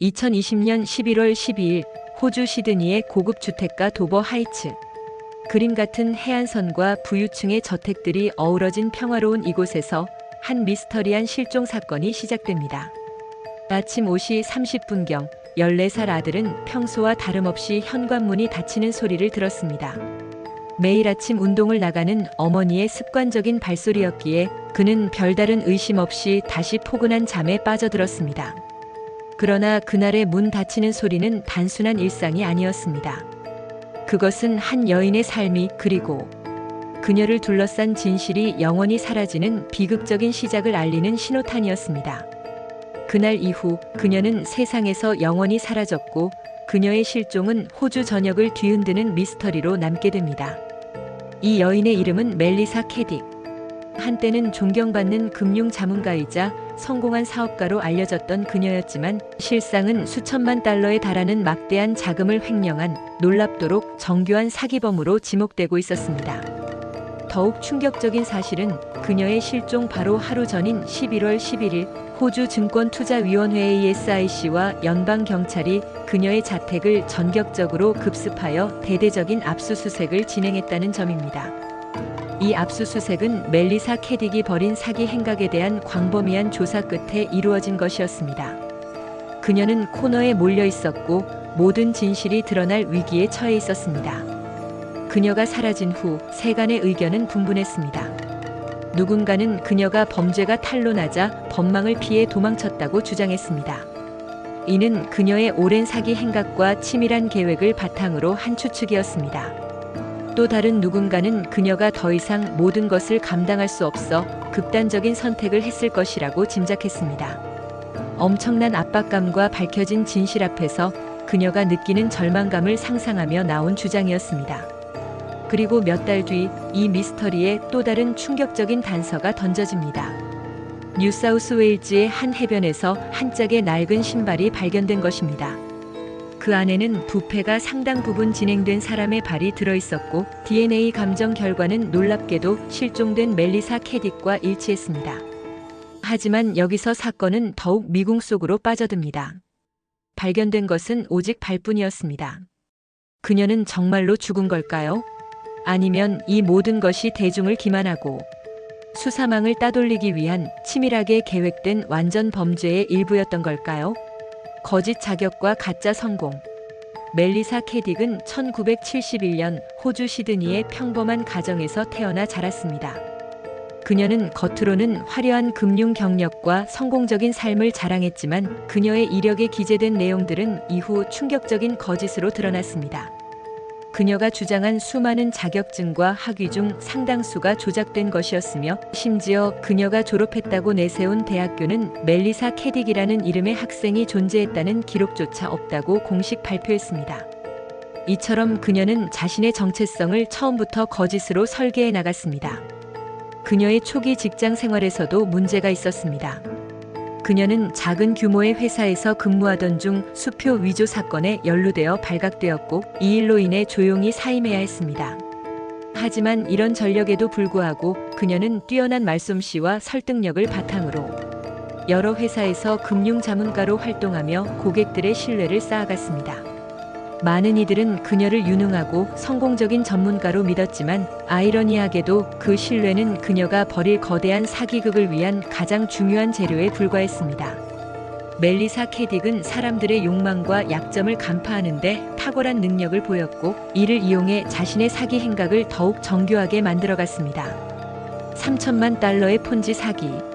2020년 11월 12일 호주 시드니의 고급 주택가 도버 하이츠. 그림 같은 해안선과 부유층의 저택들이 어우러진 평화로운 이곳에서 한 미스터리한 실종 사건이 시작됩니다. 아침 5시 30분경 14살 아들은 평소와 다름없이 현관문이 닫히는 소리를 들었습니다. 매일 아침 운동을 나가는 어머니의 습관적인 발소리였기에 그는 별다른 의심 없이 다시 포근한 잠에 빠져들었습니다. 그러나 그날의 문 닫히는 소리는 단순한 일상이 아니었습니다. 그것은 한 여인의 삶이 그리고 그녀를 둘러싼 진실이 영원히 사라지는 비극적인 시작을 알리는 신호탄이었습니다. 그날 이후 그녀는 세상에서 영원히 사라졌고 그녀의 실종은 호주 전역을 뒤흔드는 미스터리로 남게 됩니다. 이 여인의 이름은 멜리사 캐딕. 한때는 존경받는 금융 자문가이자 성공한 사업가로 알려졌던 그녀였지만 실상은 수천만 달러에 달하는 막대한 자금을 횡령한 놀랍도록 정교한 사기범으로 지목되고 있었습니다. 더욱 충격적인 사실은 그녀의 실종 바로 하루 전인 11월 11일 호주 증권투자위원회 ESIC와 연방경찰이 그녀의 자택을 전격적으로 급습하여 대대적인 압수수색을 진행했다는 점입니다. 이 압수수색은 멜리사 캐딕이 벌인 사기 행각에 대한 광범위한 조사 끝에 이루어진 것이었습니다. 그녀는 코너에 몰려 있었고 모든 진실이 드러날 위기에 처해 있었습니다. 그녀가 사라진 후 세간의 의견은 분분했습니다. 누군가는 그녀가 범죄가 탄로나자 법망을 피해 도망쳤다고 주장했습니다. 이는 그녀의 오랜 사기 행각과 치밀한 계획을 바탕으로 한 추측이었습니다. 또 다른 누군가는 그녀가 더 이상 모든 것을 감당할 수 없어 극단적인 선택을 했을 것이라고 짐작했습니다. 엄청난 압박감과 밝혀진 진실 앞에서 그녀가 느끼는 절망감을 상상하며 나온 주장이었습니다. 그리고 몇 달 뒤 이 미스터리에 또 다른 충격적인 단서가 던져집니다. 뉴사우스 웨일즈의 한 해변에서 한 짝의 낡은 신발이 발견된 것입니다. 그 안에는 부패가 상당 부분 진행된 사람의 발이 들어 있었고 DNA 감정 결과는 놀랍게도 실종된 멜리사 캐딕과 일치했습니다. 하지만 여기서 사건은 더욱 미궁 속으로 빠져듭니다. 발견된 것은 오직 발뿐이었습니다. 그녀는 정말로 죽은 걸까요? 아니면 이 모든 것이 대중을 기만하고 수사망을 따돌리기 위한 치밀하게 계획된 완전 범죄의 일부였던 걸까요? 거짓 자격과 가짜 성공. 멜리사 캐딕은 1971년 호주 시드니의 평범한 가정에서 태어나 자랐습니다. 그녀는 겉으로는 화려한 금융 경력과 성공적인 삶을 자랑했지만 그녀의 이력에 기재된 내용들은 이후 충격적인 거짓으로 드러났습니다. 그녀가 주장한 수많은 자격증과 학위 중 상당수가 조작된 것이었으며 심지어 그녀가 졸업했다고 내세운 대학교는 멜리사 캐딕이라는 이름의 학생이 존재했다는 기록조차 없다고 공식 발표했습니다. 이처럼 그녀는 자신의 정체성을 처음부터 거짓으로 설계해 나갔습니다. 그녀의 초기 직장 생활에서도 문제가 있었습니다. 그녀는 작은 규모의 회사에서 근무하던 중 수표 위조 사건에 연루되어 발각되었고 이 일로 인해 조용히 사임해야 했습니다. 하지만 이런 전력에도 불구하고 그녀는 뛰어난 말솜씨와 설득력을 바탕으로 여러 회사에서 금융 자문가로 활동하며 고객들의 신뢰를 쌓아갔습니다. 많은 이들은 그녀를 유능하고 성공적인 전문가로 믿었지만 아이러니하게도 그 신뢰는 그녀가 벌일 거대한 사기극을 위한 가장 중요한 재료에 불과했습니다. 멜리사 캐딕은 사람들의 욕망과 약점을 간파하는데 탁월한 능력을 보였고 이를 이용해 자신의 사기 행각을 더욱 정교하게 만들어갔습니다. 3천만 달러의 폰지 사기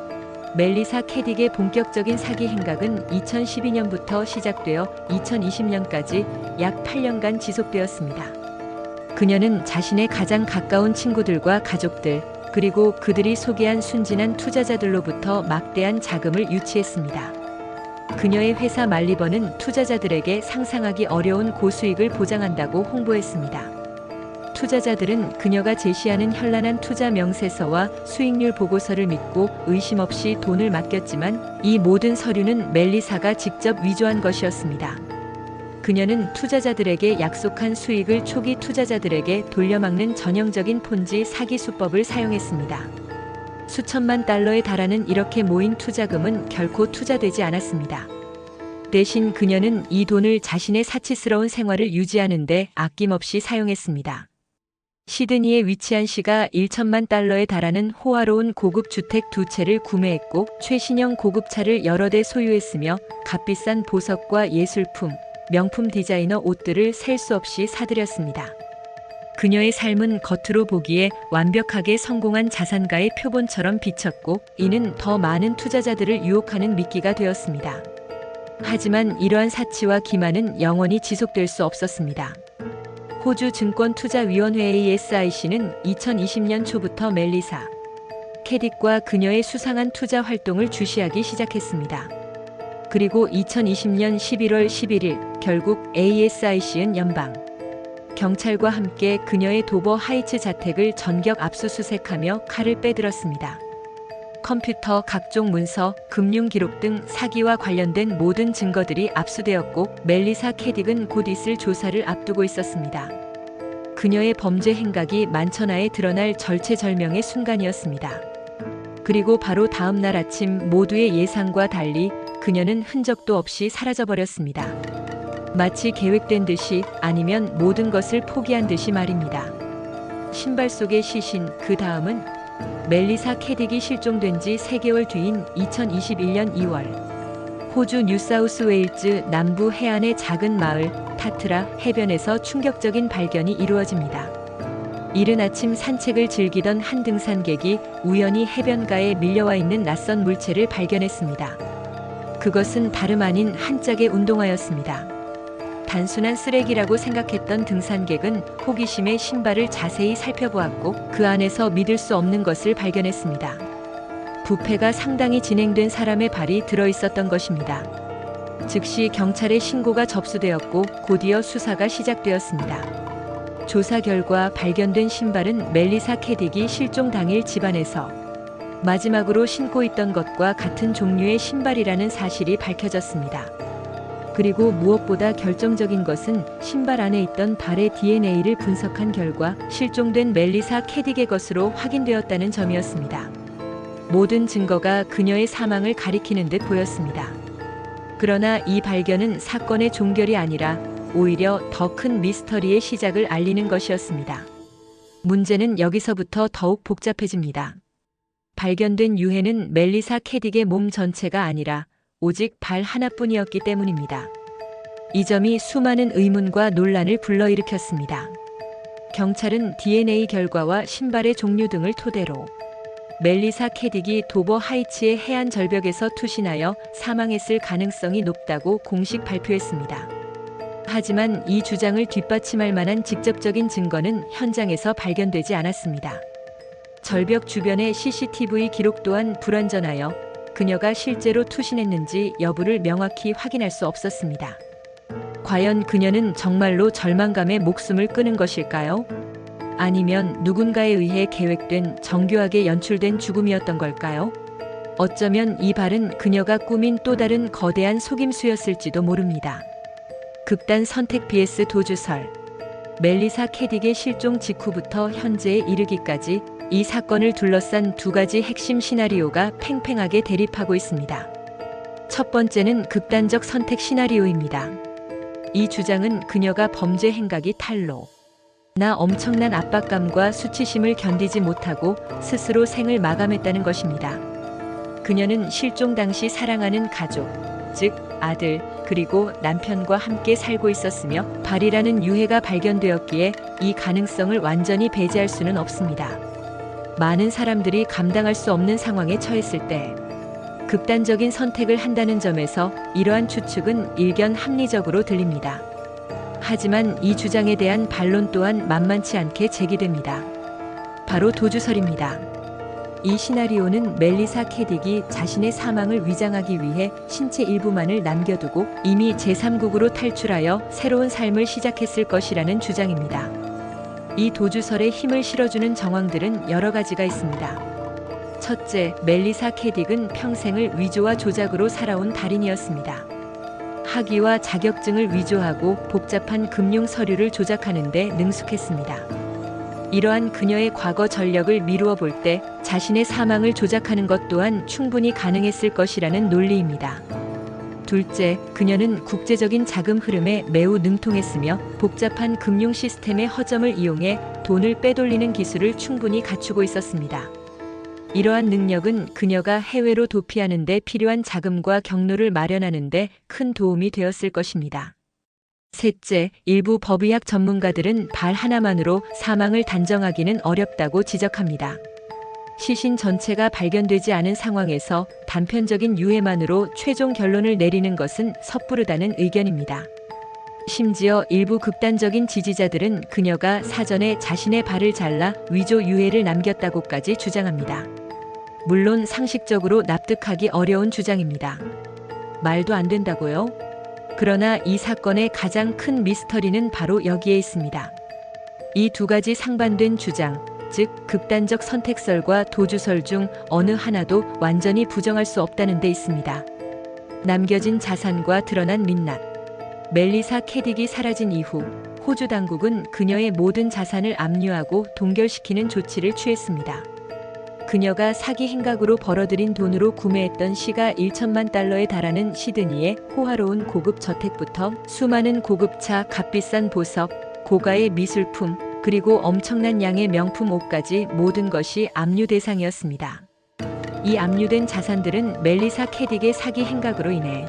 멜리사 캐딕의 본격적인 사기 행각은 2012년부터 시작되어 2020년까지 약 8년간 지속되었습니다. 그녀는 자신의 가장 가까운 친구들과 가족들, 그리고 그들이 소개한 순진한 투자자들로부터 막대한 자금을 유치했습니다. 그녀의 회사 말리버는 투자자들에게 상상하기 어려운 고수익을 보장한다고 홍보했습니다. 투자자들은 그녀가 제시하는 현란한 투자 명세서와 수익률 보고서를 믿고 의심 없이 돈을 맡겼지만 이 모든 서류는 멜리사가 직접 위조한 것이었습니다. 그녀는 투자자들에게 약속한 수익을 초기 투자자들에게 돌려막는 전형적인 폰지 사기 수법을 사용했습니다. 수천만 달러에 달하는 이렇게 모인 투자금은 결코 투자되지 않았습니다. 대신 그녀는 이 돈을 자신의 사치스러운 생활을 유지하는데 아낌없이 사용했습니다. 시드니에 위치한 시가 1천만 달러에 달하는 호화로운 고급 주택 두 채를 구매했고 최신형 고급차를 여러 대 소유했으며 값비싼 보석과 예술품, 명품 디자이너 옷들을 셀 수 없이 사들였습니다. 그녀의 삶은 겉으로 보기에 완벽하게 성공한 자산가의 표본처럼 비쳤고 이는 더 많은 투자자들을 유혹하는 미끼가 되었습니다. 하지만 이러한 사치와 기만은 영원히 지속될 수 없었습니다. 호주 증권투자위원회 ASIC는 2020년 초부터 멜리사 캐딕과 그녀의 수상한 투자 활동을 주시하기 시작했습니다. 그리고 2020년 11월 11일 결국 ASIC은 연방 경찰과 함께 그녀의 도버 하이츠 자택을 전격 압수수색하며 칼을 빼들었습니다. 컴퓨터, 각종 문서, 금융 기록 등 사기와 관련된 모든 증거들이 압수되었고 멜리사 캐딕은 곧 있을 조사를 앞두고 있었습니다. 그녀의 범죄 행각이 만천하에 드러날 절체절명의 순간이었습니다. 그리고 바로 다음 날 아침 모두의 예상과 달리 그녀는 흔적도 없이 사라져버렸습니다. 마치 계획된 듯이 아니면 모든 것을 포기한 듯이 말입니다. 신발 속의 시신 그 다음은 멜리사 캐딕이 실종된 지 3개월 뒤인 2021년 2월 호주 뉴사우스 웨일즈 남부 해안의 작은 마을 타트라 해변에서 충격적인 발견이 이루어집니다. 이른 아침 산책을 즐기던 한 등산객이 우연히 해변가에 밀려와 있는 낯선 물체를 발견했습니다. 그것은 다름 아닌 한 짝의 운동화였습니다. 단순한 쓰레기라고 생각했던 등산객은 호기심에 신발을 자세히 살펴보았고 그 안에서 믿을 수 없는 것을 발견했습니다. 부패가 상당히 진행된 사람의 발이 들어 있었던 것입니다. 즉시 경찰에 신고가 접수되었고 곧이어 수사가 시작되었습니다. 조사 결과 발견된 신발은 멜리사 캐딕이 실종 당일 집안에서 마지막으로 신고 있던 것과 같은 종류의 신발이라는 사실이 밝혀졌습니다. 그리고 무엇보다 결정적인 것은 신발 안에 있던 발의 DNA를 분석한 결과 실종된 멜리사 캐딕의 것으로 확인되었다는 점이었습니다. 모든 증거가 그녀의 사망을 가리키는 듯 보였습니다. 그러나 이 발견은 사건의 종결이 아니라 오히려 더 큰 미스터리의 시작을 알리는 것이었습니다. 문제는 여기서부터 더욱 복잡해집니다. 발견된 유해는 멜리사 캐딕의 몸 전체가 아니라 오직 발 하나뿐이었기 때문입니다. 이 점이 수많은 의문과 논란을 불러일으켰습니다. 경찰은 DNA 결과와 신발의 종류 등을 토대로 멜리사 캐딕이 도버 하이츠의 해안 절벽에서 투신하여 사망했을 가능성이 높다고 공식 발표했습니다. 하지만 이 주장을 뒷받침할 만한 직접적인 증거는 현장에서 발견되지 않았습니다. 절벽 주변의 CCTV 기록 또한 불완전하여 그녀가 실제로 투신했는지 여부를 명확히 확인할 수 없었습니다. 과연 그녀는 정말로 절망감에 목숨을 끊은 것일까요? 아니면 누군가에 의해 계획된 정교하게 연출된 죽음이었던 걸까요? 어쩌면 이 발은 그녀가 꾸민 또 다른 거대한 속임수였을지도 모릅니다. 극단 선택 BS 도주설 멜리사 캐딕의 실종 직후부터 현재에 이르기까지 이 사건을 둘러싼 두 가지 핵심 시나리오가 팽팽하게 대립하고 있습니다. 첫 번째는 극단적 선택 시나리오입니다. 이 주장은 그녀가 범죄 행각이 탈로, 나 엄청난 압박감과 수치심을 견디지 못하고 스스로 생을 마감했다는 것입니다. 그녀는 실종 당시 사랑하는 가족, 즉 아들, 그리고 남편과 함께 살고 있었으며 발이라는 유해가 발견되었기에 이 가능성을 완전히 배제할 수는 없습니다. 많은 사람들이 감당할 수 없는 상황에 처했을 때 극단적인 선택을 한다는 점에서 이러한 추측은 일견 합리적으로 들립니다. 하지만 이 주장에 대한 반론 또한 만만치 않게 제기됩니다. 바로 도주설입니다. 이 시나리오는 멜리사 캐딕이 자신의 사망을 위장하기 위해 신체 일부만을 남겨두고 이미 제3국으로 탈출하여 새로운 삶을 시작했을 것이라는 주장입니다. 이 도주설에 힘을 실어주는 정황들은 여러 가지가 있습니다. 첫째, 멜리사 캐딕은 평생을 위조와 조작으로 살아온 달인이었습니다. 학위와 자격증을 위조하고 복잡한 금융 서류를 조작하는 데 능숙했습니다. 이러한 그녀의 과거 전력을 미루어 볼 때 자신의 사망을 조작하는 것 또한 충분히 가능했을 것이라는 논리입니다. 둘째, 그녀는 국제적인 자금 흐름에 매우 능통했으며 복잡한 금융 시스템의 허점을 이용해 돈을 빼돌리는 기술을 충분히 갖추고 있었습니다. 이러한 능력은 그녀가 해외로 도피하는 데 필요한 자금과 경로를 마련하는 데 큰 도움이 되었을 것입니다. 셋째, 일부 법의학 전문가들은 발 하나만으로 사망을 단정하기는 어렵다고 지적합니다. 시신 전체가 발견되지 않은 상황에서 단편적인 유해만으로 최종 결론을 내리는 것은 섣부르다는 의견입니다. 심지어 일부 극단적인 지지자들은 그녀가 사전에 자신의 발을 잘라 위조 유해를 남겼다고까지 주장합니다. 물론 상식적으로 납득하기 어려운 주장입니다. 말도 안 된다고요? 그러나 이 사건의 가장 큰 미스터리는 바로 여기에 있습니다. 이 두 가지 상반된 주장, 즉 극단적 선택설과 도주설 중 어느 하나도 완전히 부정할 수 없다는 데 있습니다. 남겨진 자산과 드러난 민낯. 멜리사 캐딕이 사라진 이후 호주 당국은 그녀의 모든 자산을 압류하고 동결시키는 조치를 취했습니다. 그녀가 사기 행각으로 벌어들인 돈으로 구매했던 시가 1천만 달러에 달하는 시드니의 호화로운 고급 저택부터 수많은 고급차, 값비싼 보석, 고가의 미술품, 그리고 엄청난 양의 명품 옷까지 모든 것이 압류 대상이었습니다. 이 압류된 자산들은 멜리사 캐딕의 사기 행각으로 인해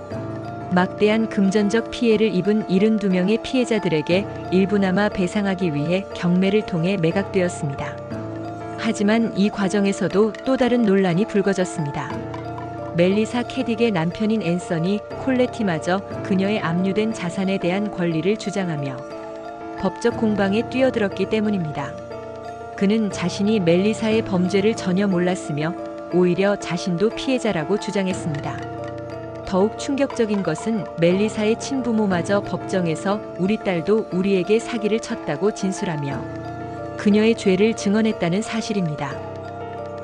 막대한 금전적 피해를 입은 72명의 피해자들에게 일부나마 배상하기 위해 경매를 통해 매각되었습니다. 하지만 이 과정에서도 또 다른 논란이 불거졌습니다. 멜리사 캐딕의 남편인 앤서니 콜레티마저 그녀의 압류된 자산에 대한 권리를 주장하며 법적 공방에 뛰어들었기 때문입니다. 그는 자신이 멜리사의 범죄를 전혀 몰랐으며 오히려 자신도 피해자라고 주장했습니다. 더욱 충격적인 것은 멜리사의 친부모마저 법정에서 우리 딸도 우리에게 사기를 쳤다고 진술하며 그녀의 죄를 증언했다는 사실입니다.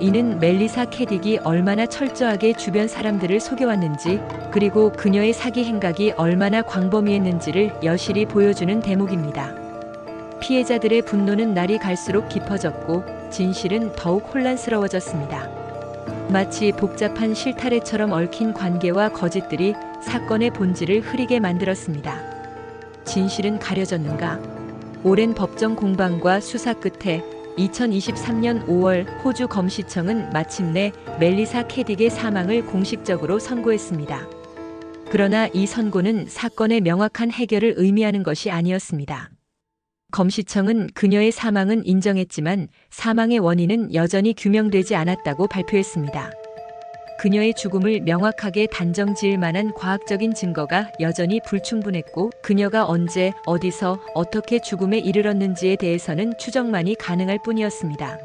이는 멜리사 캐딕이 얼마나 철저하게 주변 사람들을 속여왔는지 그리고 그녀의 사기 행각이 얼마나 광범위했는지를 여실히 보여주는 대목입니다. 피해자들의 분노는 날이 갈수록 깊어졌고 진실은 더욱 혼란스러워졌습니다. 마치 복잡한 실타래처럼 얽힌 관계와 거짓들이 사건의 본질을 흐리게 만들었습니다. 진실은 가려졌는가? 오랜 법정 공방과 수사 끝에 2023년 5월 호주 검시청은 마침내 멜리사 캐딕의 사망을 공식적으로 선고했습니다. 그러나 이 선고는 사건의 명확한 해결을 의미하는 것이 아니었습니다. 검시청은 그녀의 사망은 인정했지만 사망의 원인은 여전히 규명되지 않았다고 발표했습니다. 그녀의 죽음을 명확하게 단정 지을 만한 과학적인 증거가 여전히 불충분했고 그녀가 언제, 어디서, 어떻게 죽음에 이르렀는지에 대해서는 추정만이 가능할 뿐이었습니다.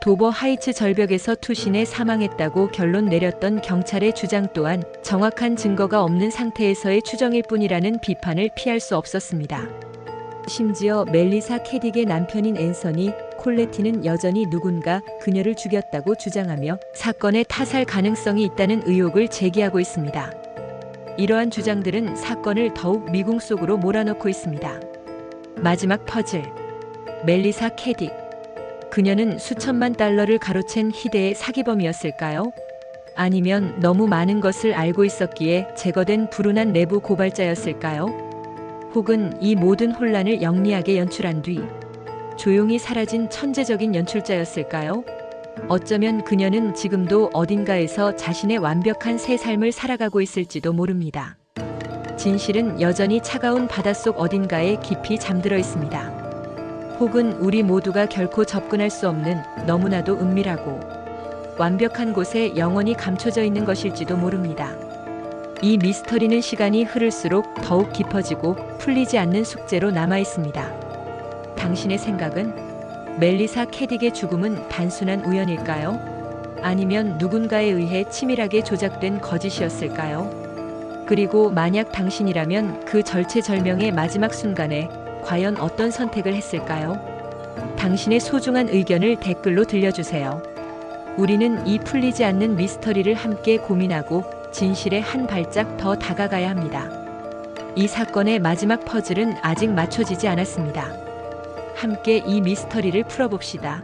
도버 하이츠 절벽에서 투신해 사망했다고 결론 내렸던 경찰의 주장 또한 정확한 증거가 없는 상태에서의 추정일 뿐이라는 비판을 피할 수 없었습니다. 심지어 멜리사 캐딕의 남편인 앤서니 콜레티는 여전히 누군가 그녀를 죽였다고 주장하며 사건의 타살 가능성이 있다는 의혹을 제기하고 있습니다. 이러한 주장들은 사건을 더욱 미궁 속으로 몰아넣고 있습니다. 마지막 퍼즐. 멜리사 캐딕. 그녀는 수천만 달러를 가로챈 희대의 사기범이었을까요? 아니면 너무 많은 것을 알고 있었기에 제거된 불운한 내부 고발자였을까요? 혹은 이 모든 혼란을 영리하게 연출한 뒤 조용히 사라진 천재적인 연출자였을까요? 어쩌면 그녀는 지금도 어딘가에서 자신의 완벽한 새 삶을 살아가고 있을지도 모릅니다. 진실은 여전히 차가운 바닷속 어딘가에 깊이 잠들어 있습니다. 혹은 우리 모두가 결코 접근할 수 없는 너무나도 은밀하고 완벽한 곳에 영원히 감춰져 있는 것일지도 모릅니다. 이 미스터리는 시간이 흐를수록 더욱 깊어지고 풀리지 않는 숙제로 남아 있습니다. 당신의 생각은 멜리사 캐딕의 죽음은 단순한 우연일까요? 아니면 누군가에 의해 치밀하게 조작된 거짓이었을까요? 그리고 만약 당신이라면 그 절체절명의 마지막 순간에 과연 어떤 선택을 했을까요? 당신의 소중한 의견을 댓글로 들려주세요. 우리는 이 풀리지 않는 미스터리를 함께 고민하고 진실에 한 발짝 더 다가가야 합니다. 이 사건의 마지막 퍼즐은 아직 맞춰지지 않았습니다. 함께 이 미스터리를 풀어봅시다.